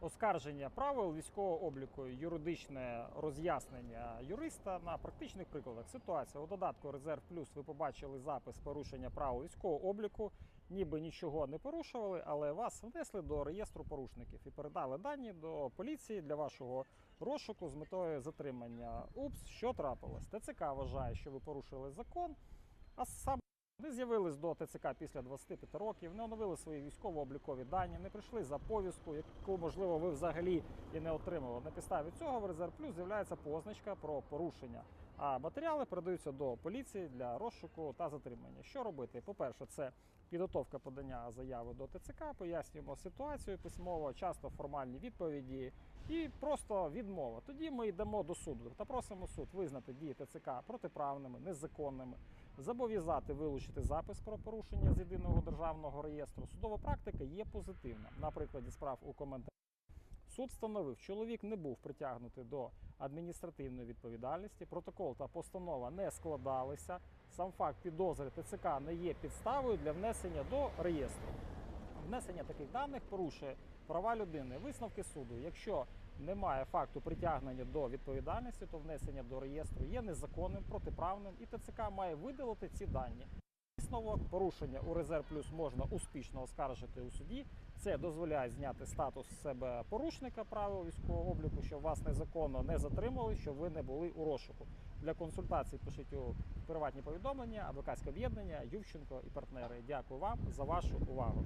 оскарження правил військового обліку, юридичне роз'яснення юриста на практичних прикладах. Ситуація у додатку Резерв Плюс ви побачили запис порушення правил військового обліку, ніби нічого не порушували, але вас внесли до реєстру порушників і передали дані до поліції для вашого розшуку з метою затримання. Упс, що трапилось? ТЦК вважає, що ви порушили закон, а сам ви з'явились до ТЦК після 25 років, не оновили свої військово-облікові дані, не прийшли за повістку, яку, можливо, ви взагалі і не отримали. На підставі цього в Резерв Плюс з'являється позначка про порушення. А матеріали передаються до поліції для розшуку та затримання. Що робити? По-перше, це підготовка подання заяви до ТЦК, пояснюємо ситуацію письмово, часто формальні відповіді і просто відмова. Тоді ми йдемо до суду та просимо суд визнати дії ТЦК протиправними, незаконними, зобов'язати вилучити запис про порушення з єдиного державного реєстру. Судова практика є позитивна. На прикладі справ у коментарі. Суд встановив, чоловік не був притягнутий до адміністративної відповідальності. Протокол та постанова не складалися. Сам факт підозри ТЦК не є підставою для внесення до реєстру. Внесення таких даних порушує права людини. Висновки суду. Якщо немає факту притягнення до відповідальності, то внесення до реєстру є незаконним, протиправним, і ТЦК має видалити ці дані. Висновок порушення у резерв плюс можна успішно оскаржити у суді. Це дозволяє зняти статус себе порушника правил військового обліку, що вас незаконно не затримали, що ви не були у розшуку. Для консультацій пишіть у приватні повідомлення, адвокатське об'єднання, Ювченко і партнери. Дякую вам за вашу увагу.